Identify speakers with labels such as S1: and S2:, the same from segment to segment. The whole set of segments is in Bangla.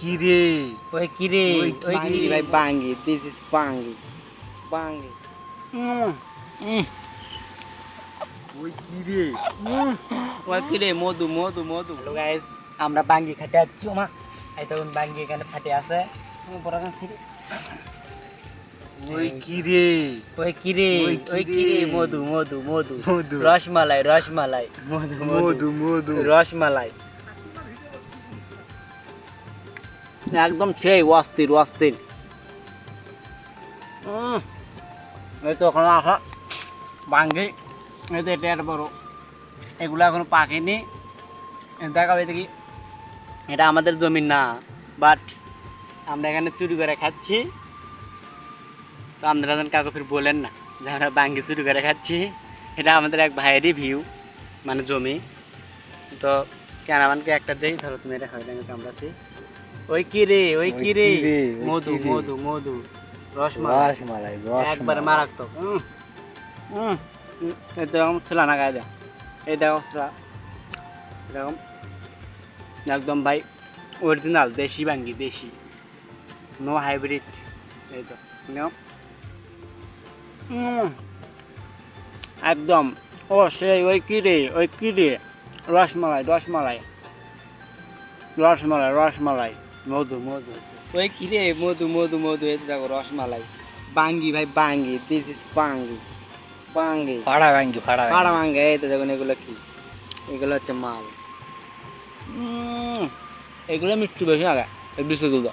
S1: কি রে
S2: ওই কি রে
S1: ওই
S2: ওই
S1: কি
S2: কি ভাই বাঙ্গি দিস ইজ বাঙ্গি বাঙ্গি
S1: ওই কি রে
S2: ওই কি রে মধু মধু মধু হ্যালো গাইস আমরা বাঙ্গি খাতে যাচ্ছি মা এই তখন বাঙ্গি এখানে ফাটে আছে বড় গান ছিড়ি
S1: ওই কি রে
S2: ওই কি রে
S1: ওই কি
S2: ওই কি রে
S1: রে?
S2: মধু মধু মধু
S1: মধু।
S2: রসমালাই রসমালাই মধু
S1: মধু মধু
S2: রসমালাই একদম সেই অস্থির অস্থির। এই তো ওখানে আসা ভাঙ্গি। এই তো এটা বড়। এগুলো এখনও পাকেনি। দেখাবে দেখি এটা আমাদের জমি না বাট আমরা এখানে চুরি করে খাচ্ছি। তো আপনারা যেন কাউকে ফির বলেন না যে আমরা বাঙ্গি চুরি করে খাচ্ছি। এটা আমাদের এক ভাইয়েরই ভিউ মানে জমি। তো ক্যারামানকে একটা দেই, ধরো তুমি এটা হয় কামড়াচ্ছি ওই কি রে ওই কি রে
S1: ওই কি রে,
S2: মধু মধু মধু রসমালাই।
S1: রসমালাই
S2: একবারে মারাত্মক। উম, উম, এই দেখো না গায়ে এই দেখো এরকম। একদম ভাই অরিজিনাল দেশি বাঙ্গি দেশি। নো হাইব্রিড এই তো। একদম। ও সেই ওই কি রে ওই কি রে? রসমালাই রসমালাই। রসমালাই রসমালাই। মধু মধু। ওই কি রে? মধু মধু মধু এই দেখো রসমালাই। বাঙ্গি ভাই বাঙ্গি দিস ইজ বাঙ্গি। বাঙ্গি।
S1: ফাড়া ভাঙ্গি ফাড়া
S2: পাড়া ভাঙ্গে এই তো দেখুন এগুলো কি? এগুলো হচ্ছে মাল। এগুলো মিষ্টি বেশি আগে এই বিস্কুটগুলো।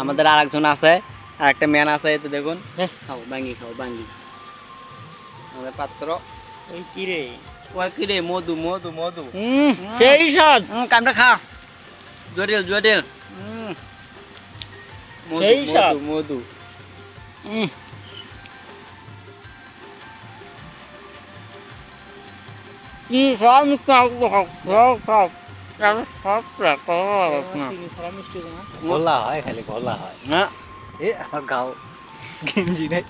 S2: আমাদের আর একজন আছে আর একটা ম্যান আছে এই তো দেখুন। খাও বাঙ্গি খাও বাঙ্গি। আমাদের পাত্র।
S3: ওই কি রে?
S2: ওই কি রে মধু। মধু মধু
S3: সেই স্বাদ?
S2: হুম কামটা খা। জটিল জটিল হুম।
S3: সেই স্বাদ।
S2: মধু মধু। হুম। কি সব মিষ্টি সব সব সব সব
S1: ঘোলা হয় খালি ঘোলা হয়।
S2: না
S1: এ আমার গাও। গেঞ্জি নেই।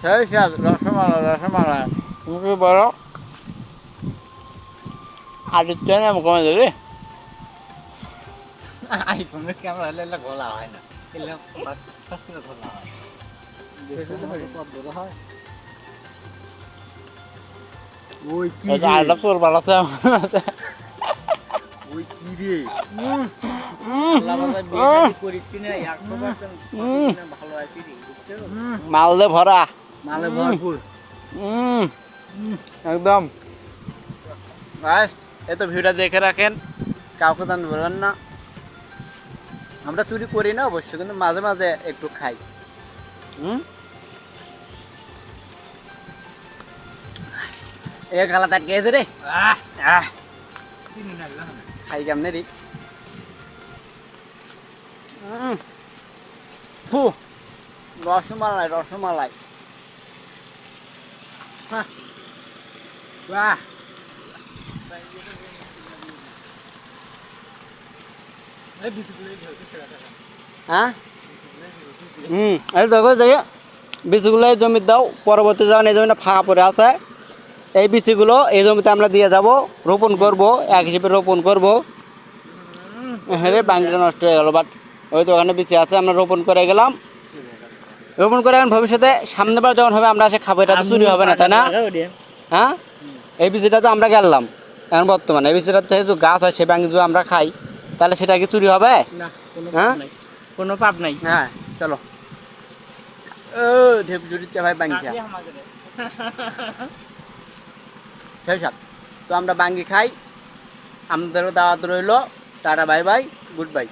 S2: সেই স্বাদ রসমালাই রসমালাই। তুমি বড় আদিত্য নাম কমে দেবে
S1: আইফোনের ক্যামেরা হলে এগুলো ঘোলা হয় না? এগুলো ঘোলা হয়। ওই কি রে?
S2: আরেকটা বাড়াতে
S1: ওই কি রে?
S2: মালদে ভরা।
S1: মালে ভরপুর।
S2: একদম। ফার্স্ট এই তো ভিডিওটা দেখে রাখেন কাউকে দান বলবেন না। আমরা চুরি করি না অবশ্য কিন্তু মাঝে মাঝে একটু খাই। হুম এ খালা তার গেছে রে। খাই কেমনে রে? ফু। রসমালাই রসমালাই। বাহ। হ্যাঁ হুম, এই দেখো দেখে বীজগুলো এই জমি দাও, পরবর্তী যখন এই জমিটা ফাঁকা পড়ে আছে, এই বীজগুলো এই জমিতে আমরা দিয়ে যাব, রোপণ করব, এক হিসেবে রোপণ করব হ্যাঁ রে, বাঙ্গিটা নষ্ট হয়ে গেল বাট ওই তো ওখানে বিচি আছে, আমরা রোপণ করে গেলাম রোপণ করে এখন ভবিষ্যতে সামনেবার যখন হবে আমরা এসে খাব এটা তো চুরি হবে না তাই না। হ্যাঁ? এই বীজটা তো আমরা গেলাম এখন বর্তমানে। এই বীজটা থেকে যদি গাছ হয় সে বাঙ্গি যদি আমরা খাই তাহলে সেটা কি চুরি হবে?
S3: কোনো
S2: হ্যাঁ?
S3: পাপ নাই। কোনো পাপ নাই।
S2: হ্যাঁ চলো। ও ঢেপ ভাই
S3: আমাদের।
S2: সেই সব। তো আমরা বাঙ্গি খাই। আমাদেরও দাওয়াত রইল। Tata bye bye. Good bye.